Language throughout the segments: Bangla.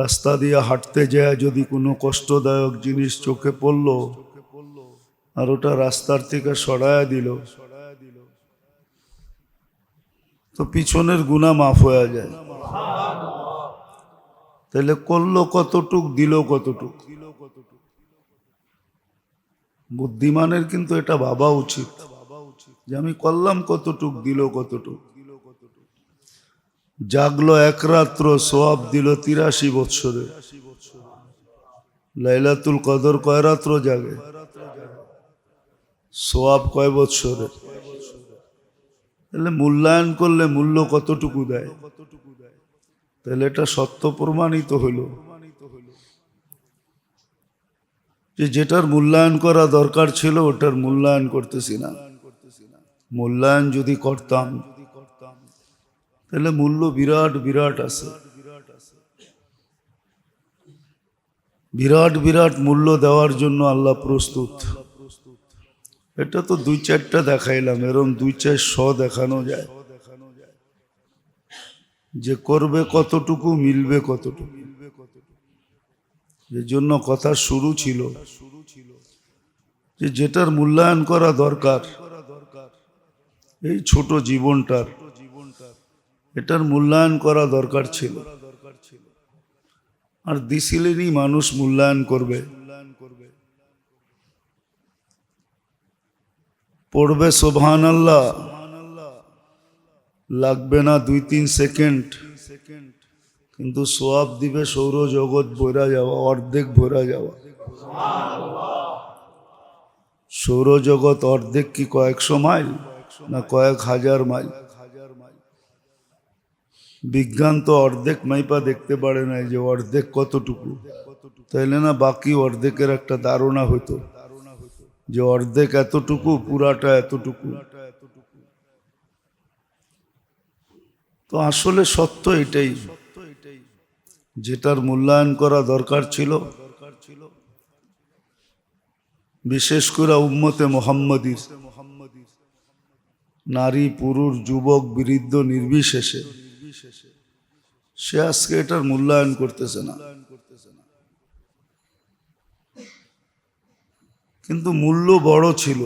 রাস্তা দিয়ে হাঁটতে যায় যদি কোনো কষ্টদায়ক জিনিস চোখে পড়ল, আর ওটা রাস্তার থেকে সরায়া দিল, তো পিছনের গুণা মাফ হয়ে যায়। তাহলে করল কতটুক, দিল কতটুক? বুদ্ধিমানের কিন্তু এটা ভাবা উচিত যে আমি করলাম কতটুক, দিল কতটুক। জাগলো এক রাত্র, সোয়াব দিল তিরাশি বৎসরে। লাইলাতুল কদর কয় রাত্র জাগে? সোয়াব কয় বৎসরে? তাহলে মূল্যায়ন করলে মূল্য কতটুকু দেয়? তাহলে এটা সত্য প্রমাণিত হইল। যে যেটার মূল্যায়ন করা দরকার ছিল, ওটার মূল্যায়ন করতেছি না। মূল্যায়ন যদি করতাম তাহলে মূল্য বিরাট বিরাট আছে। বিরাট বিরাট মূল্য দেওয়ার জন্য আল্লাহ প্রস্তুত। এটা তো দুই চারটা দেখাইলাম, এরম দুই চার শ দেখানো যায়। যে করবে কতটুকু, মিলবে কতটুকু। এর জন্য কথা শুরু ছিল। যে যেটার মূল্যায়ন করা দরকার, এই ছোট জীবনটার। এটার মূল্যায়ন করা দরকার ছিল। আর দিছিলেনই মানুষ মূল্যায়ন করবে। পড়বে সোভান আল্লাহ লাগবে না দুই তিন সেকেন্ড। কিন্তু সোয়াব দিবে সৌরজগৎ ভরা যাওয়া, অর্ধেক ভরা যাওয়া। সৌরজগৎ অর্ধেক কি কয়েকশো মাইল না কয়েক হাজার মাইল? বিজ্ঞান তো অর্ধেক মাইপা দেখতে পারে না যে অর্ধেক কতটুকু? তাইলে না বাকি অর্ধেকের একটা ধারণা হতো যে অর্ধেক এতটুকু, পুরাটা এতটুকু। তো আসলে সত্য এটাই, যেটার মূল্যায়ন করা দরকার ছিল। বিশেষ করে উম্মতে মোহাম্মদীর, নারী, পুরুষ, যুবক, বৃদ্ধ, নির্বিশেষে। সে আজকে এটার মূল্যায়ন করতেছে না। কিন্তু মূল্য বড় ছিল।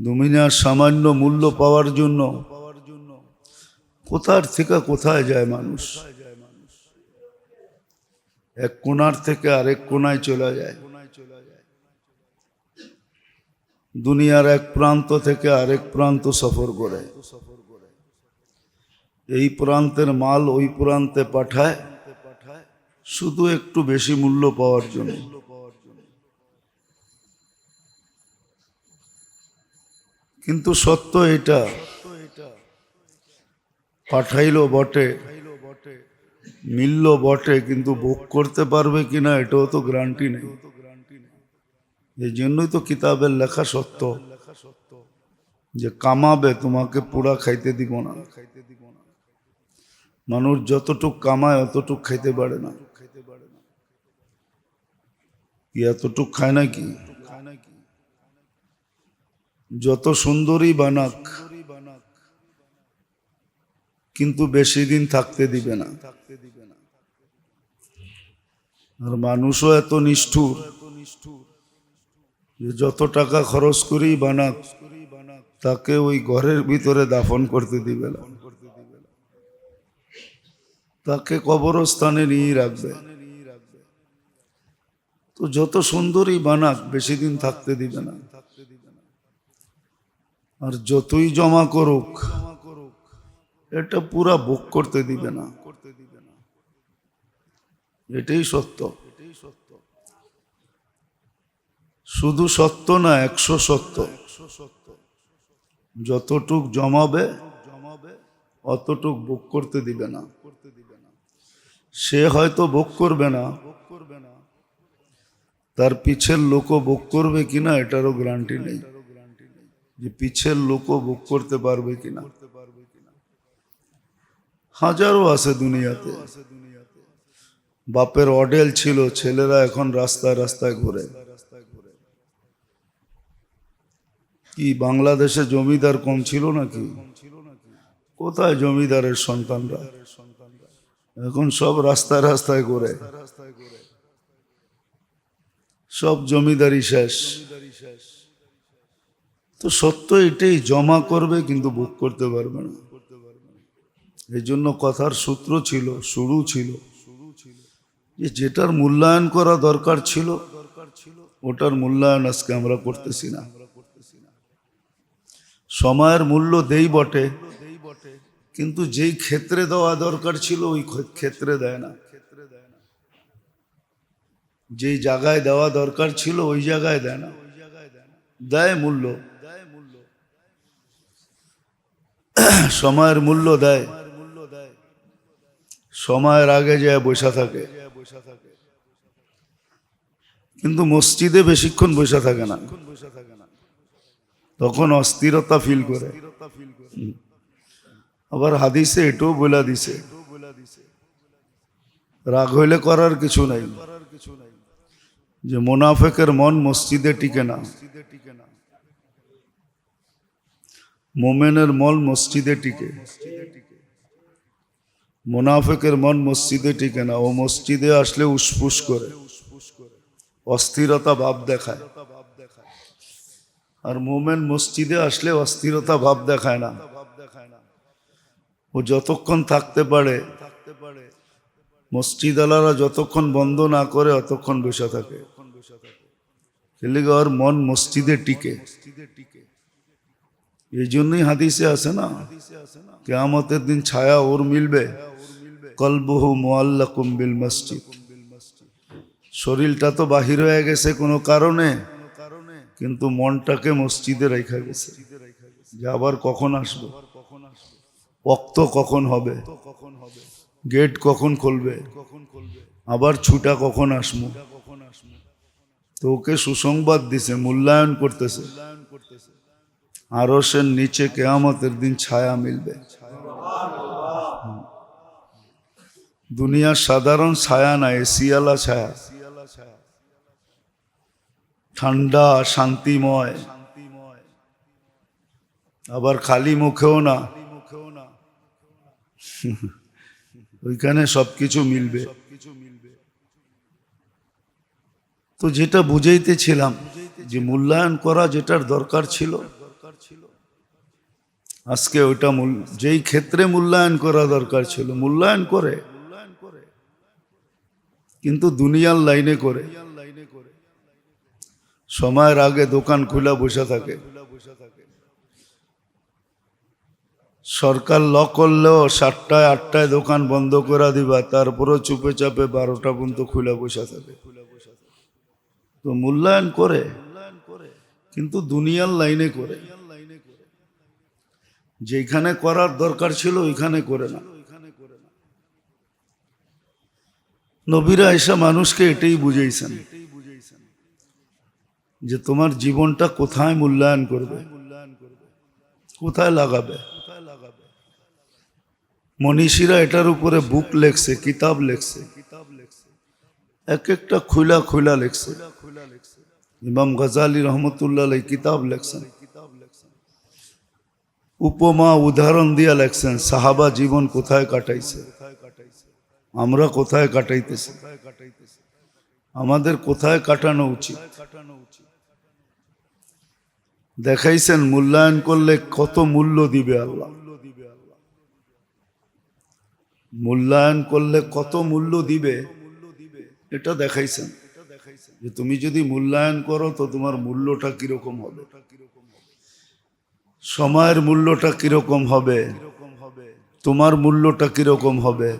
দুমিনার সামান্য মূল্য পাওয়ার জন্য কোথার থেকে কোথায় যায় মানুষ? এক কোনার থেকে আরেক কোনায় চলে যায়। দুনিয়ার এক প্রান্ত থেকে আরেক প্রান্ত সফর করে। এই প্রান্তের মাল ওই প্রান্তে পাঠায়, শুধু একটু বেশি মূল্য পাওয়ার জন্য। কিন্তু সত্য এটা, পাঠাইলো বটে, মিলল বটে, কিন্তু ভোগ করতে পারবে কিনা এটাও তো গ্যারান্টি নেই। এই জন্যই তো কিতাবের লেখা সত্য, যে কামাবে, তোমাকে পুরা খাইতে দিব না। মানুষ যতটুক কামায়, অতটুক খাইতে পারে না। এতটুক খায় নাকি যত সুন্দরী বানাক, কিন্তু বেশি দিন থাকতে দিবে না। আর মানুষও এত নিষ্ঠুর যে যত টাকা খরচ করেই বানাক, তাকে ওই ঘরের ভিতরে দাফন করতে দিবে না। তাকে কবরস্থানে নিয়ে রাখবে। তো যত সুন্দরী বানাক, বেশি দিন থাকতে দিবে না। আর যতই জমা করুক, এটা পুরা বুক করতে দিবে না। এটাই সত্য। শুধু সত্য না, একশো সত্য। যতটুক জমাবে, অতটুক বুক করতে দিবে না। সে হয়তো ভোগ করবে না। তার পিছের লোকও ভোগ করবে কিনা এটারও গ্যারান্টি নেই। যে পিছের লোকও ভোগ করতে পারবে কিনা। হাজারো আছে দুনিয়াতে। বাপের অডেল ছিল, ছেলেরা এখন রাস্তায় রাস্তায় ঘুরে। কি, বাংলাদেশে জমিদার কম ছিল নাকি? কোথায় জমিদারের সন্তানরা? এখন সব রাস্তায় রাস্তায় করে। সব জমিদারি শেষ। তো সত্য এটাই, জমা করবে কিন্তু বুক করতে পারবে না। এই জন্য কথার সূত্র ছিল, শুরু ছিল। যে যেটার মূল্যায়ন করা দরকার ছিল, ওটার মূল্যায়ন আজকে আমরা করতেছি না। সময়ের মূল্য দেই বটে কিন্তু যেই ক্ষেত্রে দেওয়া দরকার ছিল, ওই ক্ষে- ক্ষেত্রে দেয় না। যেই জায়গায় দেওয়া দরকার ছিল, ওই জায়গায় দেয় না। ওই জায়গায় দেয় না দেয় মূল্য। সময়ের মূল্য দেয়। মূল্য দেয় সময়ের আগে যায় বসে থাকে। কিন্তু মসজিদে বেশিক্ষণ বসে থাকে না। তখন অস্থিরতা ফিল করে। হুম। আবার হাদিসে এটাও বলে দিছে। রাগ হইলে করার কিছু নাই। যে মোনাফেকের মন মসজিদে টিকে না। মোমেনের মন মসজিদে টিকে। মোনাফেকের মন মসজিদে টিকে না। ও মসজিদে আসলে উসফুস করে। অস্থিরতা ভাব দেখায়। আর মোমেন মসজিদে আসলে অস্থিরতা ভাব দেখায় না। ভাব দেখায় না ও যতক্ষণ থাকতে পারে, মসজিদ আলারা যতক্ষণ বন্ধ না করে অতক্ষণ বসে থাকে। ওর মন মসজিদে টিকে। এই জন্যই হাদিসে আছে না, কেয়ামতের দিন ছায়া ওর মিলবে। কলবহু মোয়াল্লা কুম্বিল মসজিদ। শরীরটা তো বাহির হয়ে গেছে কোনো কারণে, কিন্তু মনটাকে মসজিদে রেখা গেছে। যে আবার কখন আসব? রক্ত কখন হবে? গেট কখন খুলবে? আবার ছুটা কখন আসব তো ওকে সুসংবাদ দিছে, মূল্যায়ন করতেছে। আরসের নিচে কেয়ামতের দিন ছায়া মিলবে। দুনিয়ার সাধারণ ছায়া না এসিয়ালা ছায়া। ঠান্ডা, শান্তিময়। আবার খালি মুখেও না। ওইখানে সবকিছু মিলবে। তো যেটা বুঝাইতেছিলাম যে মূল্যায়ন করা যেটার দরকার ছিল, আজকে ওইটা যেই ক্ষেত্রে মূল্যায়ন করা দরকার ছিল, মূল্যায়ন করে, কিন্তু দুনিয়ার লাইনে করে, সময়ের আগে দোকান খোলা বসে থাকে। সরকার ল করলেও সাতটায় আটটায় দোকান বন্ধ করে দিবা, তারপরও চুপে চাপে বারোটা পর্যন্ত খুলে বসে থাকে তো মূল্যায়ন করে, কিন্তু দুনিয়ার লাইনে করে। যেখানে করার দরকার ছিল ওইখানে করে না। নবীরা এসা মানুষকে এটাই বুঝাইছেন, যে তোমার জীবনটা কোথায় মূল্যায়ন করবে, কোথায় লাগাবে। মনীষীরা এটার উপরে বুক লেখছে, কিতাব লেখছে। এক একটা খুলা খুলা লেখছে। ইমাম গজালি রহমতুল্লাহ কিতাব লেখছেন। উপমা, উদাহরণ দিয়া লেখছেন, সাহাবা জীবন কোথায় কাটাইছে? আমরা কোথায় কাটাইতেছি? আমাদের কোথায় কাটানো উচিত? দেখাইছেন, মূল্যায়ন করলে কত মূল্য দিবে আল্লাহ। মূল্যায়ন করলে কত মূল্য দিবে, এটা দেখাইছেন। যে তুমি যদি মূল্যায়ন করো, তো তোমার মূল্যটা কীরকম হবে? সময়ের মূল্যটা কীরকম হবে? তোমার মূল্যটা কীরকম হবে?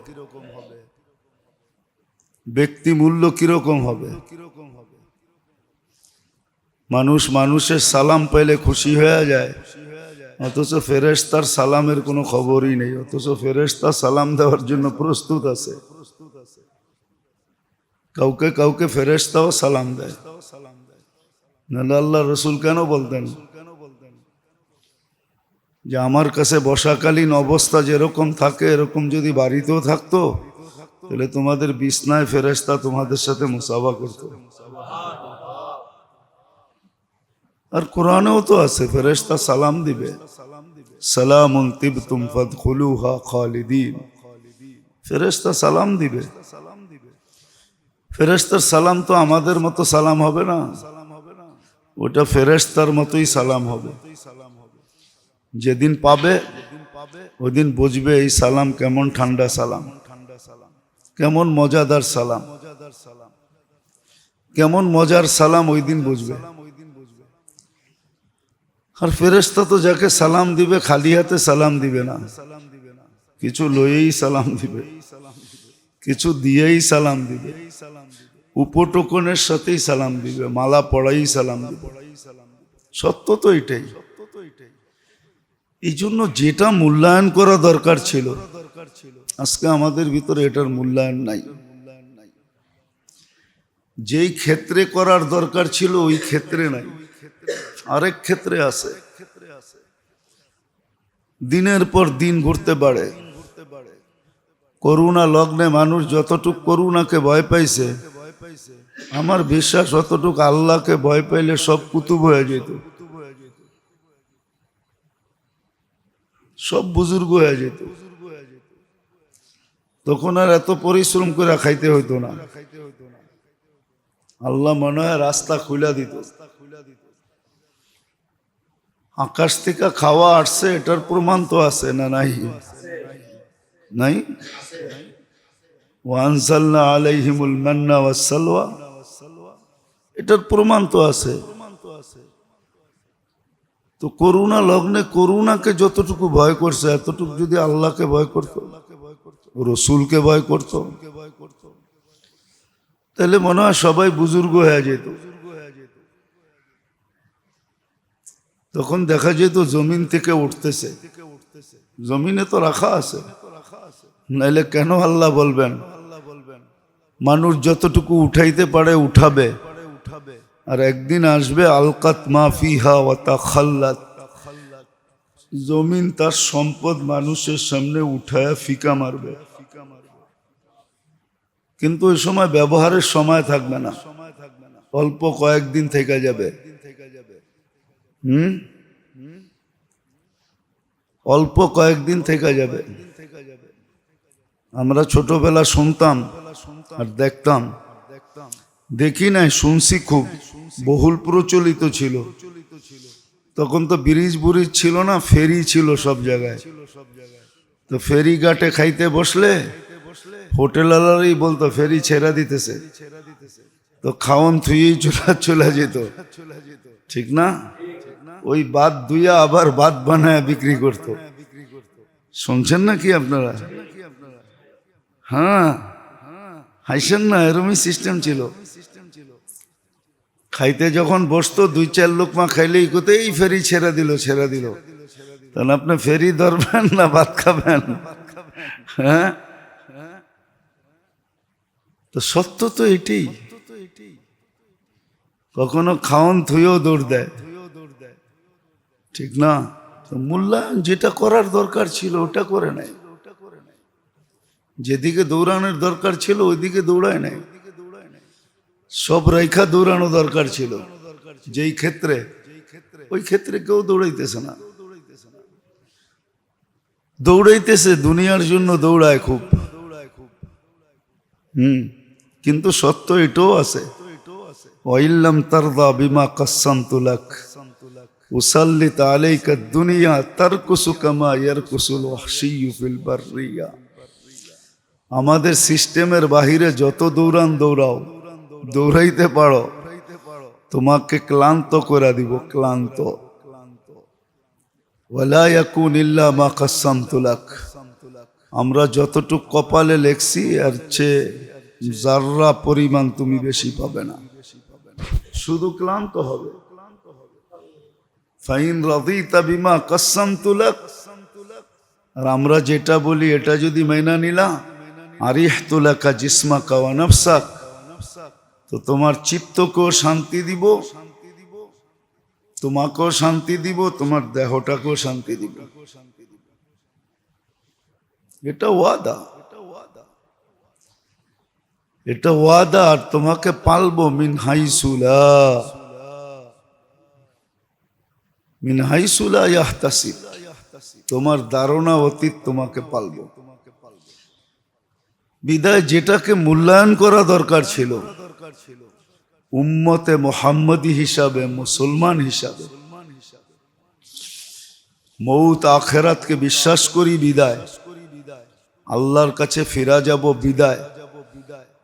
ব্যক্তি মূল্য কীরকম হবে? মানুষ মানুষের সালাম পেলে খুশি হয়ে যায়। অথচ ফেরেশতার সালামের কোনো খবরই নেই, অথচ ফেরেশতা সালাম দেওয়ার জন্য প্রস্তুত আছে। কাউকে কাউকে ফেরেশতাও সালাম দেয়। নাহলে আল্লাহ রসুল কেন বলতেন? যে আমার কাছে বর্ষাকালীন অবস্থা যেরকম থাকে, এরকম যদি বাড়িতেও থাকতো, তাহলে তোমাদের বিছনায় ফেরেশতা তোমাদের সাথে মুসাফা করতো। আর কোরআনেও তো আছে, ফেরেশতা সালাম দিবে। সালামুন তিবতুম ফাদখুলুহা খালিদিন। ফেরেস্তা সালাম দিবে। ফেরেস্তার সালাম তো আমাদের মতো সালাম হবে না। ওটা ফেরেস্তার মতোই সালাম হবে। যেদিন পাবে, ওদিন বুঝবে এই সালাম কেমন ঠান্ডা সালাম। কেমন মজাদার সালাম। কেমন মজার সালাম ওই দিন বুঝবে। আর ফেরেস্তা তো যাকে সালাম দিবে, খালি হাতে সালাম দিবে না। কিছু লয়েই সালাম দিবে, কিছু দিয়েই সালাম দিবে, উপটোকনের সাথেই সালাম দিবে, মালা পড়াই সালাম দিবে। সত্য তো এটাই। এই জন্য যেটা মূল্যায়ন করা দরকার ছিল, আজকে আমাদের ভিতরে এটার মূল্যায়ন নাই। যেই ক্ষেত্রে করার দরকার ছিল, ওই ক্ষেত্রে নাই। আরেক ক্ষেত্রে আছে। দিনের পর দিন ঘুরতে পারে করুণা লগ্নে মানুষ যতটুক করুণাকে ভয় পাইছে, আমার বিশ্বাস অতটুক আল্লাহকে ভয় পাইলে সব কুতুব হয়ে যেত। সব বুজুর্গ হয়ে যেত। তখন আর এত পরিশ্রম করে খাইতে হইতো না। আল্লাহ মনে হয় রাস্তা খুলে দিত। আকাশ থেকে খাওয়া আসছে, এটার প্রমাণ তো আছে না নাই? নাই? ওয়ানসালনা আলাইহিমুল মান্না ওয়াসসালওয়া এটার প্রমাণ তো আছে। তো করুণা, লগ্নে করুণাকে যতটুকু ভয় করছে, এতটুকু যদি আল্লাহকে ভয় করত, রসুলকে ভয় করত, তাহলে মনে হয় সবাই বুজুর্গ হয়ে যেত। তখন দেখা যেত জমিন থেকে উঠতেছে। জমিনে তো রাখা আছে। নাইলে কেন আল্লাহ বলবেন? মানুষ যতটুকু উঠাইতে পারে উঠাবে। আর একদিন আসবে, আলকাত মাফিহা ও তাখাল্লাত। জমিন তার সম্পদ মানুষের সামনে উঠায় ফিকা মারবে। কিন্তু ওই সময় ব্যবহারের সময় থাকবে না। অল্প কয়েকদিন থেকে যাবে। অল্প কয়েকদিন থেকে যাবে। আমরা ছোটবেলা শুনতাম আর দেখতাম। দেখি নাই, শুনছি খুব। বহুল প্রচলিত ছিল। তখন তো ব্রিজ বুরিজ ছিল না, ফেরি ছিল সব জায়গায়। তো ফেরি ঘাটে খাইতে বসলে হোটেল আলারই বলতো, ফেরি ছেড়া দিতেছে। তো খাওয়ন থুয়েই চলে চলে যেত। ঠিক না? ওই বাদ দুইয়া আবার বাদ বানায় বিক্রি করত। শুনছেন না কি আপনারা? হ্যাঁ। হাইছেন না, এরমই সিস্টেম ছিল। খাইতে যখন বসতো, দুই চার লোক মা খাইলেই কোথায় ফেরি ছেড়ে দিল ছেড়ে দিল। তাহলে আপনি ফেরি ধরবেন না ভাত খাবেন? হ্যাঁ? তো সত্য তো এটাই। কখনো খাওন থুয়েও দৌড় দেয়। ঠিক না? মূল্যায়ন যেটা করার দরকার ছিল, ওটা করে নাই যেদিকে দৌড়ানোর দরকার ছিল, ওইদিকে দৌড়ায় নাই সব রেখা দৌড়ানো দরকার ছিল। যেই ক্ষেত্রে, ওই ক্ষেত্রে কেউ দৌড়াইতেছে না। দৌড়াইতেছে, দুনিয়ার জন্য দৌড়ায় খুব। হুম, কিন্তু সত্য এটাও আছে। ওয়াইল্লাম তারদা বিমা কাসান্তুলাক উসাল্লিত আলাইকা দুনিয়া তারকুসু কামা ইয়ারকুসুল ওয়াহশিয়্যু ফিল বাররিয়া। আমাদের সিস্টেমের বাহিরে যত দৌড়ান দৌড়াও, দৌড়াইতে পারো, তোমাকে ক্লান্ত করে দিব, ক্লান্ত। ওয়ালা ইয়াকুন ইল্লা মা কাসামতুলাক আমরা যতটুক কপালে লেখছি আর চেয়ে যাররা পরিমাণ তুমি বেশি পাবে না। শুধু ক্লান্ত হবে। ফাইন রাদিতা বিমা আর আমরা যেটা বলি, এটা যদি মাইনা নিলা আরিহ তুলাকা জিসমা কাওয়া নফসাক। তো তোমার চিত্তকেও শান্তি দিব, তোমাকেও শান্তি দিব, তোমার দেহটাকেও শান্তি দিব। এটা ওয়াদা। এটা ওয়াদা, আর তোমাকে পালবো মিন হাইসুলা মিন হাইসুলা ইয়াহতাসিব। তোমার ধারণা অতীত তোমাকে পালবো। বিদায় যেটাকে মূল্যায়ন করা দরকার ছিল, উম্মতে মোহাম্মদী হিসাবে, মুসলমান হিসাবে। মৌত আখেরাতকে বিশ্বাস করি বিদায়, আল্লাহর কাছে ফিরা যাব বিদায়।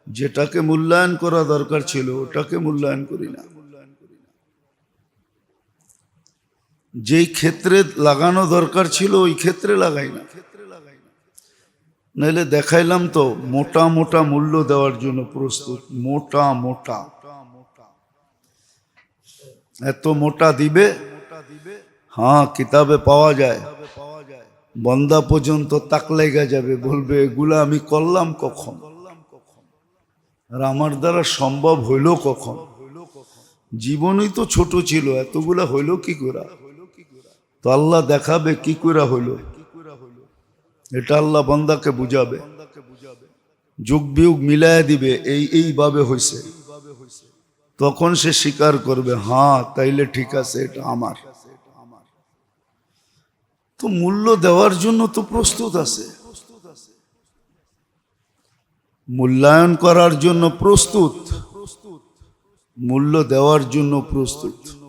যেটাকে মূল্যায়ন করা দরকার ছিল, ওটাকে মূল্যায়ন করি না। যেই ক্ষেত্রে লাগানো দরকার ছিল, ওই ক্ষেত্রে লাগাই না। ক্ষেত্রে লাগাই না নাহলে দেখাইলাম তো, মোটা মোটা মূল্য দেওয়ার জন্য প্রস্তুত, মোটা মোটা। এত মোটা দিবে? হ্যাঁ কিতাবে পাওয়া যায়। বন্দা পর্যন্ত তাক লেগে যাবে, বলবে, এগুলা আমি করলাম কখন? আর আমার দ্বারা সম্ভব হইল কখন? জীবনই তো ছোট ছিল, এতগুলা হইল কি করে? তো আল্লাহ দেখাবে কি করে হইল এটা আল্লাহ বন্দাকে বুঝাবে। যুগ বিয়োগ মিলায় দিবে, এই, এইভাবে হয়েছে তখন সে স্বীকার করবে হ্যাঁ তাইলে ঠিক আছে, এটা আমার। তো মূল্য দেওয়ার জন্য তো প্রস্তুত আছে। মূল্যায়ন করার জন্য প্রস্তুত। মূল্য দেওয়ার জন্য প্রস্তুত।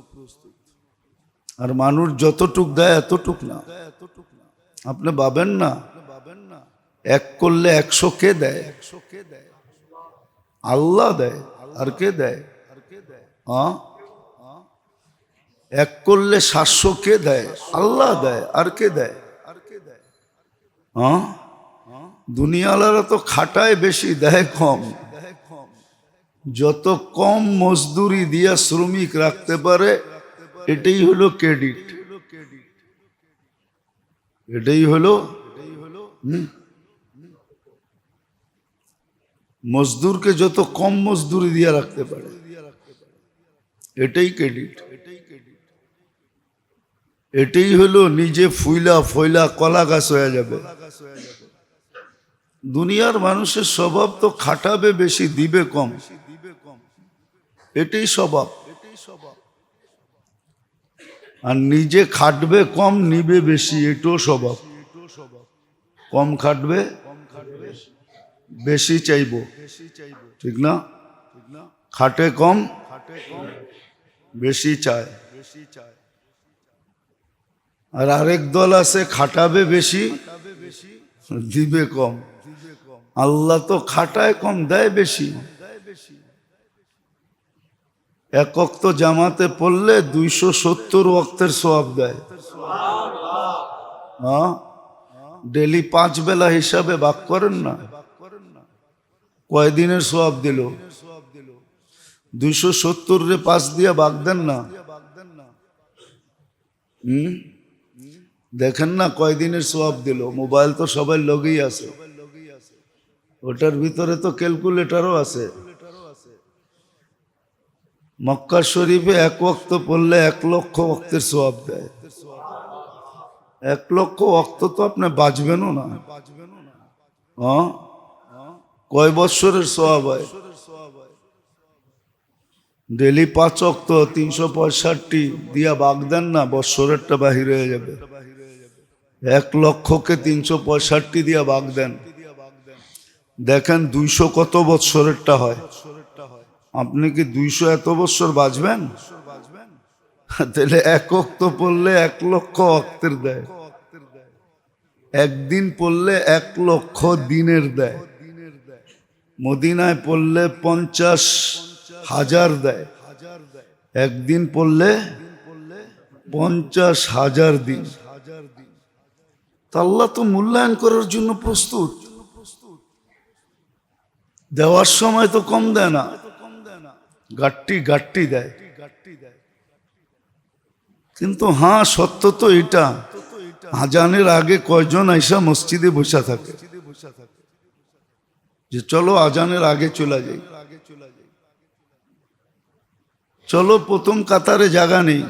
আর মানুষ যতটুক দেয় এতটুক না। আপনি ভাবেন না, এক করলে একশো কে দেয়? একশো কে দেয় আল্লাহ দেয়, আর কে দেয়? এক করলে সাতশো কে দেয়? আল্লাহ দেয়, আর কে দেয়? দুনিয়ালারা তো খাটায় বেশি, দেয় কম। যত কম মজদুরি দিয়া শ্রমিক রাখতে পারে এটাই হলো ক্রেডিট এটাই হলো। মজদুরকে যত কম মজদুরি দিয়ে রাখতে পারে, এটাই ক্রেডিট এটাই হলো নিজে ফুইলা ফয়লা কলা গাছ হয়ে যাবে। দুনিয়ার মানুষের স্বভাব তো খাটাবে, বেশি দিবে কম। এটাই স্বভাব। আর নিজে খাটবে, কম নিবে বেশি, এটাও স্বভাব। কম খাটবে, বেশি চাইব। ঠিক না? খাটে কম, বেশি চায়। আর আরেক দল আছে, খাটাবে বেশি, দিবে কম। আল্লাহ তো খাটায় কম, দেয় বেশি। এক অক্ত জামাতে পড়লে দুইশো সত্তর অক্তের সোয়াব দেয়। হ্যাঁ ডেলি পাঁচ বেলা হিসাবে বাক করেন না? কয়দিনের সোয়াব দিল? দুইশো সত্তর রে পাঁচ দিয়ে বাক দেন না? হুম? দেখেন না কয়দিনের সোয়াব দিল? মোবাইল তো সবাই লগেই আছে। ওটার ভিতরে তো ক্যালকুলেটরও আছে। মক্কা শরীফে এক ওক্ত পড়লে এক লক্ষ অক্তের সোয়াব দেয়। এক লক্ষ অক্ত তো আপনি বাঁচবেনও না। হ্যাঁ? কয় বৎসরের সোয়াব হয়? ডেলি পাঁচ অক্ত তিনশো পঁয়ষট্টি দিয়া বাগ দেন না, বৎসরেরটা বাহির হয়ে যাবে। এক লক্ষকে তিনশো পঁয়ষট্টি দিয়া বাগ দেন। দেখেন দুইশো কত বৎসরেরটা হয়? আপনি কি দুইশো এত বৎসর বাঁচবেন? তাহলে এক অক্ত পড়লে এক লক্ষ অক্তের দেয়। একদিন পড়লে এক লক্ষ দিনের দেয়। মদিনায় পড়লে পঞ্চাশ হাজার দেয়। একদিন পড়লে পঞ্চাশ হাজার দিন। আল্লাহ তো মূল্যায়ন করার জন্য প্রস্তুত। দেওয়ার সময় তো কম দেয় না। গাট্টি গাট্টি দেয়। কিন্তু হ্যাঁ সত্য তো এটা। আজানের আগে কয়জন আইসা মসজিদে বসা থাকে? যে চলো আজানের আগে চলে যাই। চলো প্রথম কাতারে জায়গা নেই।